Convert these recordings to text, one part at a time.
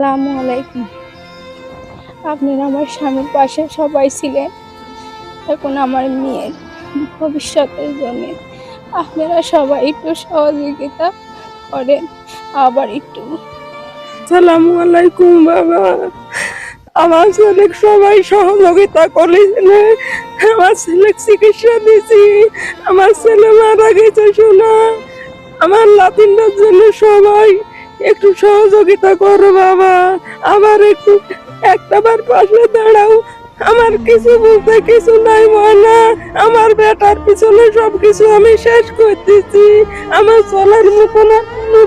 আসসালামু আলাইকুম। আপনারা আমার স্বামীর পাশে সবাই ছিলেন। এখন আমার মেয়ের ভবিষ্যতের জন্য আপনারা সবাই একটু সহযোগিতা করেন। আবার একটু সালামু আলাইকুম, বাবা। আমার ছেলে সবাই সহযোগিতা করেছিল আমার ছেলে চিকিৎসা দিয়েছি আমার ছেলে মারা গেছে শোনা। আমার লাতিনটার জন্য সবাই একটু সহযোগিতা করো, বাবা। আমার একটু একটাবার পাশে দাঁড়াও। আমার কিছু বলতে কিছু নাই, ময়না। আমার বেটার পিছনে সব কিছু আমি শেষ করতেছি। আমার চলার মতো না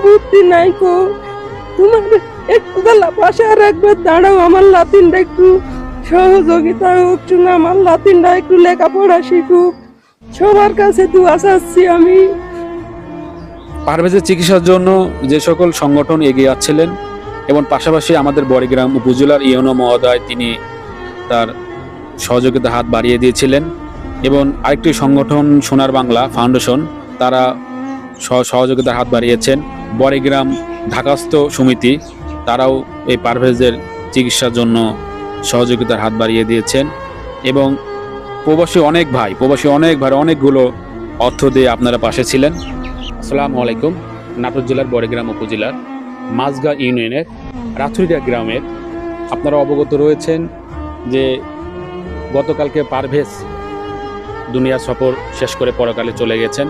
বুদ্ধি নাই কো তোমার একটু বেলা পাশে আর একবার দাঁড়াও। আমার লাতিনটা একটু সহযোগিতা হোক না আমার লাতিনটা একটু লেখাপড়া শিখুক। সবার কাছে দোয়া চাচ্ছি আমি। পারভেজের চিকিৎসার জন্য যে সকল সংগঠন এগিয়ে যাচ্ছিলেন এবং পাশাপাশি আমাদের বড়িগ্রাম উপজেলার ইয়নো মহোদয়, তিনি তার সহযোগিতা হাত বাড়িয়ে দিয়েছিলেন, এবং আরেকটি সংগঠন সোনার বাংলা ফাউন্ডেশন, তারা সহ- সহযোগিতার হাত বাড়িয়েছেন। বড়িগ্রাম ঢাকাস্থ সমিতি, তারাও এই পারভেজের চিকিৎসার জন্য সহযোগিতার হাত বাড়িয়ে দিয়েছেন, এবং প্রবাসী অনেক ভাই, প্রবাসী অনেক ভাই, অনেকগুলো অর্থ দিয়ে আপনারা পাশে ছিলেন। আসসালামু আলাইকুম। নাটোর জেলার বড়গ্রাম উপজেলার মাঝগা ইউনিয়নের রাথুরিয়া গ্রামের আপনারা অবগত রয়েছেন যে গতকালকে পারভেজ দুনিয়া সফর শেষ করে পরকালে চলে গেছেন।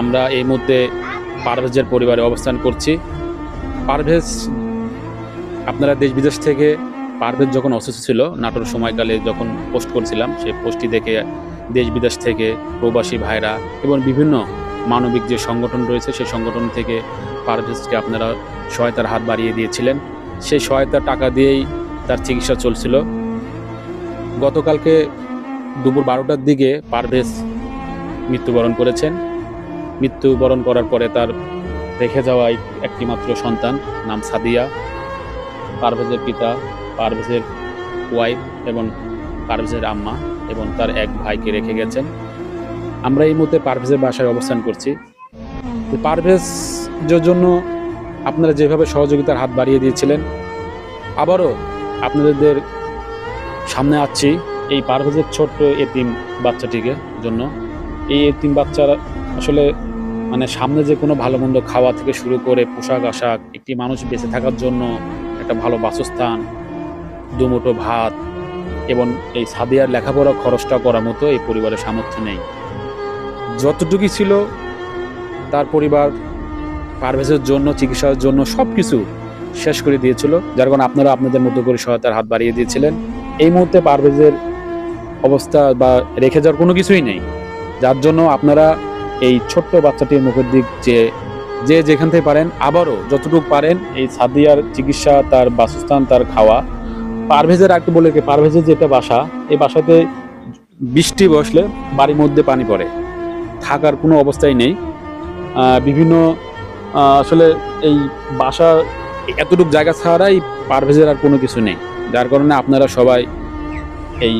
আমরা এই মুহূর্তে পারভেজের পরিবারে অবস্থান করছি। পারভেজ, আপনারা দেশ বিদেশ থেকে পারভেজ যখন অসুস্থ ছিল, নাটোর সময়কালে যখন পোস্ট করছিলাম, সেই পোস্টটি দেখে দেশ বিদেশ থেকে প্রবাসী ভাইরা এবং বিভিন্ন মানবিক যে সংগঠন রয়েছে, সেই সংগঠন থেকে পারভেজকে আপনারা সহায়তার হাত বাড়িয়ে দিয়েছিলেন। সেই সহায়তার টাকা দিয়েই তার চিকিৎসা চলছিল। গতকালকে দুপুর বারোটার দিকে পারভেজ মৃত্যুবরণ করেছেন। মৃত্যুবরণ করার পরে তার রেখে যাওয়া এক- একটি মাত্র সন্তান, নাম সাদিয়া। পারভেজের পিতা, পারভেজের ওয়াইফ এবং পারভেজের আম্মা এবং তার এক ভাইকে রেখে গেছেন। আমরা এই মুহূর্তে পারভেজের বাসায় অবস্থান করছি। পারভেজের জন্য আপনারা যেভাবে সহযোগিতার হাত বাড়িয়ে দিয়েছিলেন, আবারও আপনাদের সামনে আসছি এই পারভেজের ছোট্ট এতিম বাচ্চাটিকে জন্য। এই এতিম বাচ্চার আসলে মানে সামনে যে কোনো ভালো মন্দ খাওয়া থেকে শুরু করে পোশাক আশাক, একটি মানুষ বেঁচে থাকার জন্য একটা ভালো বাসস্থান, দুমুঠো ভাত এবং এই সাদিয়ার লেখাপড়া খরচটা করার মতো এই পরিবারের সামর্থ্য নেই। যতটুকু ছিল তার পরিবার, পারভেজের জন্য, চিকিৎসার জন্য সব কিছু শেষ করে দিয়েছিল। যার কারণে আপনারা আপনাদের মতো করে সহায়তার হাত বাড়িয়ে দিয়েছিলেন। এই মুহূর্তে পারভেজের অবস্থা বা রেখে যাওয়ার কোনো কিছুই নেই। যার জন্য আপনারা এই ছোট্ট বাচ্চাটির মুখের দিক যে যে যেখান থেকে পারেন, আবারও যতটুকু পারেন এই সাদিয়ার চিকিৎসা, তার বাসস্থান, তার খাওয়া। পারভেজের একটু বলে পারভেজের যেটা বাসা, এই বাসাতে বৃষ্টি বসলে বাড়ির মধ্যে পানি পড়ে। থাকার কোনো অবস্থাই নেই। বিভিন্ন আসলে এই বাসা এতটুকু জায়গা ছাড়াই পারভেজের আর কোনো কিছু নেই। যার কারণে আপনারা সবাই এই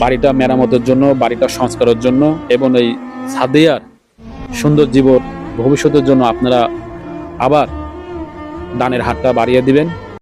বাড়িটা মেরামতের জন্য, বাড়িটা সংস্কারের জন্য এবং এই সাদিয়ার সুন্দর জীবন ভবিষ্যতের জন্য আপনারা আবার দানের হাতটা বাড়িয়ে দিবেন।